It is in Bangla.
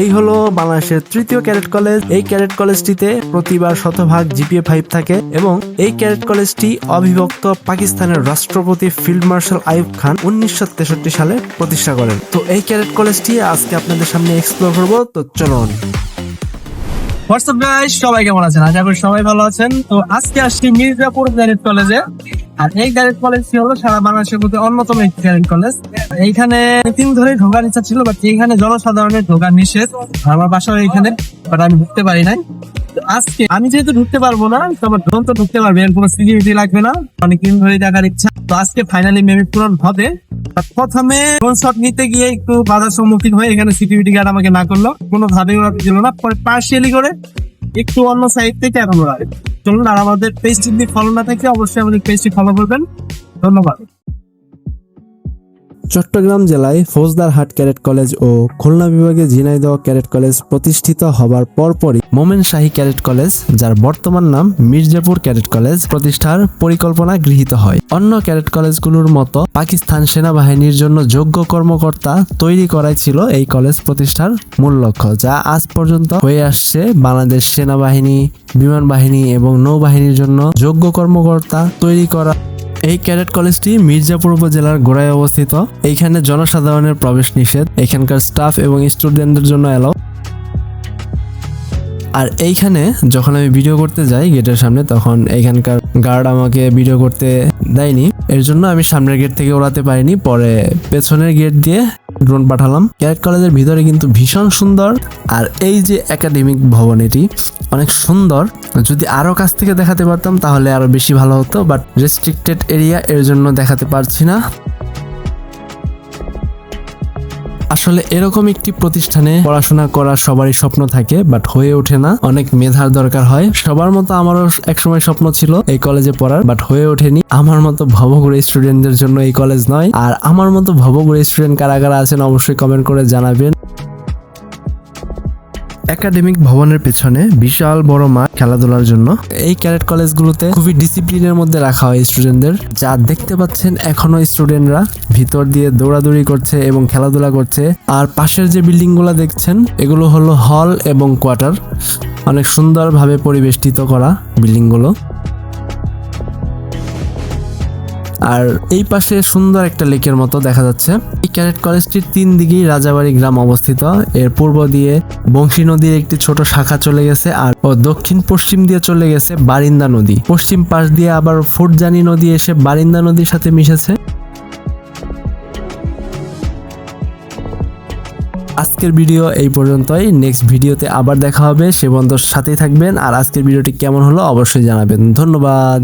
এই হলো বাংলাদেশের তৃতীয় ক্যাডেট কলেজ। এই ক্যাডেট কলেজটিতে প্রতিবার শতভাগ জিপিএ ফাইভ থাকে এবং এই ক্যাডেট কলেজটি অবিভক্ত পাকিস্তানের রাষ্ট্রপতি ফিল্ড মার্শাল আইব খান উনিশশো তেষট্টি সালে প্রতিষ্ঠা করেন। তো এই ক্যাডেট কলেজটি আজকে আপনাদের সামনে এক্সপ্লোর করব। তো চলুন। হোয়াটসঅ্যাপ গাইস সবাই কেমন আছেন? আশা করি সবাই ভালো আছেন। তো আজকে আসছি মির্জাপুর গ্যারেট কলেজে আর এই গ্যারেট কলেজটি হলো সারা বাংলাদেশের মধ্যে অন্যতম একটি গ্যারেট কলেজ এইখানে দিন ধরে ঢোকার ইচ্ছা ছিল বাট এইখানে জনসাধারণের ঢোকার নিষেধ। আমার বাসা এইখানে বাট আমি ঢুকতে পারি নাই। আজকে আমি যেহেতু ঢুকতে পারব না, তো আমার ড্রোন তো ঢুকতে পারবে কোনো সিকিউরিটি লাগবে না। অনেকদিন ধরে দেখার ইচ্ছা। তো আজকে ফাইনালি মেবি পূরণ হবে। প্রথমে ড্রোন শট নিতে গিয়ে একটু বাধার সম্মুখীন হয়ে এখানে সিকিউরিটি গার্ড আমাকে না করল। কোনো ভাবে ওরা দিল না। পরে পার্সিয়ালি করে একটু অন্য সাইড থেকে এখন ওরা? চলুন, আর আমাদের পেজটি ফলো না থাকে, অবশ্যই আমাদের পেজটি ফলো করবেন। ধন্যবাদ। চট্টগ্রাম জেলায় ফৌজদারহাট ক্যাডেট কলেজ ও খুলনা বিভাগে ঝিনাইদহ ক্যাডেট কলেজ প্রতিষ্ঠিত হবার পরপরই মোমেন শাহী ক্যাডেট কলেজ, যার বর্তমান নাম মির্জাপুর ক্যাডেট কলেজ প্রতিষ্ঠার পরিকল্পনা গৃহীত হয়। অন্য ক্যাডেট কলেজগুলোর মতো পাকিস্তান সেনাবাহিনীর জন্য যোগ্য কর্মকর্তা তৈরি করাই ছিল এই কলেজ প্রতিষ্ঠার মূল লক্ষ্য, যা আজ পর্যন্ত হয়ে আসছে বাংলাদেশ সেনাবাহিনী, বিমান বাহিনী এবং নৌবাহিনীর জন্য যোগ্য কর্মকর্তা তৈরি করা এই ক্যাডেট কলেজটি মির্জাপুর উপজেলার গোড়ায় অবস্থিত। এইখানে জনসাধারণের প্রবেশ নিষেধ। এখানকার স্টাফ এবং স্টুডেন্টদের জন্য এলাও। আর এইখানে যখন আমি ভিডিও করতে যাই গেটের সামনে, তখন এখানকার গার্ড আমাকে ভিডিও করতে দেয়নি। এর জন্য আমি সামনের গেট থেকে ওড়াতে পারিনি। পরে পেছনের গেট দিয়ে ড্রোন পাঠালাম। ক্যাট কলেজের ভিতরে কিন্তু ভীষণ সুন্দর। আর এই যে একাডেমিক ভবন এটি অনেক সুন্দর। যদি আরও কাছ থেকে দেখাতে পারতাম তাহলে আরও বেশি ভালো হতো বাট রেস্ট্রিক্টেড এরিয়া এর জন্য দেখাতে পারছি না। আসলে এরকম একটি প্রতিষ্ঠানে পড়াশোনা করার সবারই স্বপ্ন থাকে বাট হয়ে ওঠে না। অনেক মেধার দরকার হয়। সবার মতো আমারও একসময় স্বপ্ন ছিল এই কলেজে পড়ার বাট হয়ে ওঠেনি। আমার মতো ভবঘুরে স্টুডেন্টদের জন্য এই কলেজ নয়। আর আমার মতো ভবঘুরে স্টুডেন্ট কারা কারা আছেন অবশ্যই কমেন্ট করে জানাবেন। একাডেমিক ভবনের পেছনে বিশাল বড় মাঠ খেলাধুলার জন্য। এই ক্যাডেট কলেজগুলোতে খুবই ডিসিপ্লিনের মধ্যে রাখা হয় স্টুডেন্টদের। যা দেখতে পাচ্ছেন এখনও স্টুডেন্টরা ভিতর দিয়ে দৌড়াদৌড়ি করছে এবং খেলাধুলা করছে। আর পাশের যে বিল্ডিংগুলা দেখছেন, এগুলো হলো হল এবং কোয়ার্টার। অনেক সুন্দরভাবে পরিবেষ্টিত করা বিল্ডিং আর এই পাশে সুন্দর একটা লেকের মতো দেখা যাচ্ছে। এই ক্যাডেট কলেজটির তিন দিকেই রাজাবাড়ি গ্রাম অবস্থিত। এর পূর্ব দিয়ে বংশী নদীর একটি ছোট শাখা চলে গেছে আর ও দক্ষিণ পশ্চিম দিয়ে চলে গেছে বারিন্দা নদী। পশ্চিম পাশ দিয়ে আবার ফুটজানি নদী এসে বারিন্দা নদীর সাথে মিশেছে। আজকের ভিডিও এই পর্যন্তই। নেক্সট ভিডিওতে আবার দেখা হবে। সে বন্ধুর সাথেই থাকবেন। আর আজকের ভিডিওটি কেমন হলো অবশ্যই জানাবেন। ধন্যবাদ।